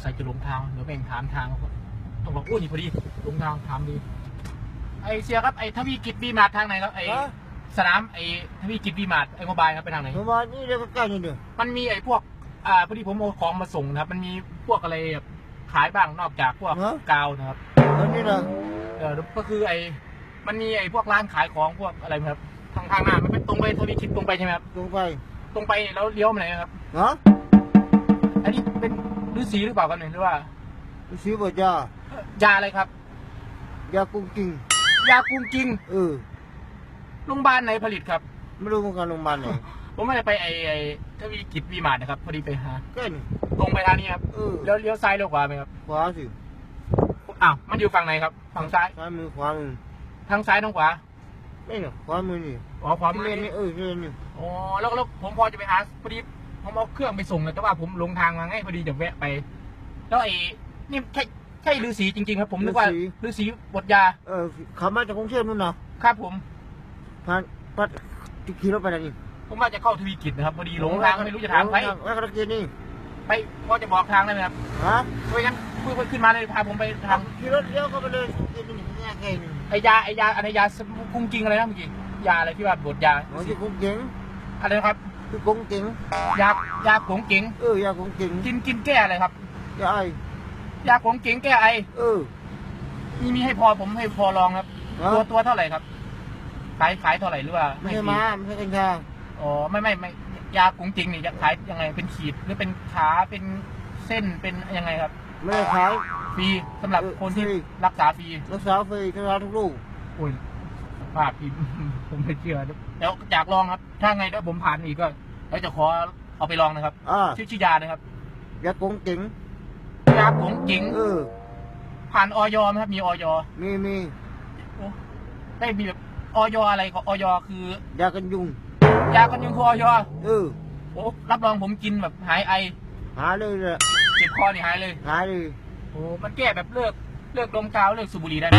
ใส่จะหลงทางเดี๋ยวแบ่งถามทางต้องบอกอู้นี่พอดีหลงทางถามดี ไอเสียครับไอทวีกิจบีมาทางไหนครับไอฮะ สนามไอทวีกิจบีมาไอโมบายครับไปทางไหน ประมาณนี้เดี๋ยวก็ใกล้นี่เด้อมันมีไอพวก อ่าพอดีผมเอาของมาส่งนะครับ มันมีพวกอะไรแบบขายบ้างนอกจากพวกกาวนะครับ ตอนนี้นะเออก็คือไอมันมีไอพวกร้านขายของพวกอะไรครับ ทางทางหน้ามันเป็นตรงไปทวีกิจตรงไปใช่ไหมครับตรงไปตรงไปแล้วเลี้ยวมาไหนครับ ฮะอันนี้เป็น ฤาษีหรือเปล่ากันเนี่ยหรือว่าซื้อบ่จ้ายาอะไรครับ ยากุ้งกิ้งยากุ้งกิ้งเออโรงพยาบาลไหนผลิตครับ ไม่รู้เหมือนกันโรงพยาบาลไหนผมไม่ได้ไปไอไอทวีกิจวีมาร์ทนะครับ พอดีไปหาใกล้นี่ ตรงไปทางนี้ครับเออเลี้ยวเลี้ยวซ้ายเลี้ยวขวาไหมครับขวาสิอ้าวมันอยู่ฝั่งไหนครับ ฝั่งซ้าย ซ้ายมือขวามือทางซ้ายทางขวาไม่เนาะขวามือนี่อ๋อขวามืที่อเล่นนี่นี่เออที่เล่นนี่อ๋อแล้วแล้วผมพอจะไปหาพอดี ผมเอาเครื่องไปส่งเลยแต่ว่าผมลงทางมาไงพอดีจะแวะไป แล้วไอ้นี่ใช่ใช่ฤาษีจริงๆครับ ผมนึกว่าฤาษีบทยาเออขับมาจากกรุงเทพนู่นนะครับผม ผ่านพัดขี่รถไปไหนนี่ผมว่าจะเข้าทวีกิจนะครับพอดีหลงทางไม่รู้จะถามใครไว้กระเกียนี่ไปพอจะบอกทางได้ไหมครับฮะไม่งั้นคุยขึ้นมาเลยพาผมไปทางขี่รถเลี้ยวเข้าไปเลยกินนี่แง่ไงนี่ไอยาไอยาอะไรยาสมุกุ้งจริงอะไรนะเมื่อกี้ยาอะไรที่ว่าบทยาหมอที่กุ้งเก๋งอะไรนะครับ คือกุ้งเก๋งยายาผงเก๋งเออยากุ้งเก๋งกินกินแก้อะไรครับ ยาไอยาผงเก๋งแก้ไอเออ มีมีให้พอผมให้พอลองครับ ฮะ ตัวตัวเท่าไหร่ครับ ขายขายเท่าไหร่หรือว่าไม่ใช่ฟรีม้าไม่ใช่กัญชาอ๋อไม่ไม่ไม่ยาผงจริงนี่จะขายยังไงเป็นขีดหรือเป็นขาเป็นเส้นเป็นยังไงครับไม่ได้ขาย ฟรีสำหรับเออคนที่ฟรี รักษาฟรีรักษาฟรีรักษาทุกลูกโอ้ย ภาพพี่ ผมไม่เชื่อแล้วอยากลองครับ ถ้าไงถ้าผมผ่านอีกก็แล้วจะขอเอาไปลองนะครับอ่าชื่อชื่อยานะครับยากุ้งเก๋งยาผงจริงเออผ่านออยไหมครับ มีออยมีมีได้มีแบบออยอะไรของออยคือยากันยุงยากันยุงคือออยเออโอ้รับรองผมกินแบบหายไอ หาเลยเลยเจ็บคอนี่หายเลย หาเลยโอ้มันแก้แบบเลิกเลิกดมกาวเลิกสูบบุหรี่ได้ไหม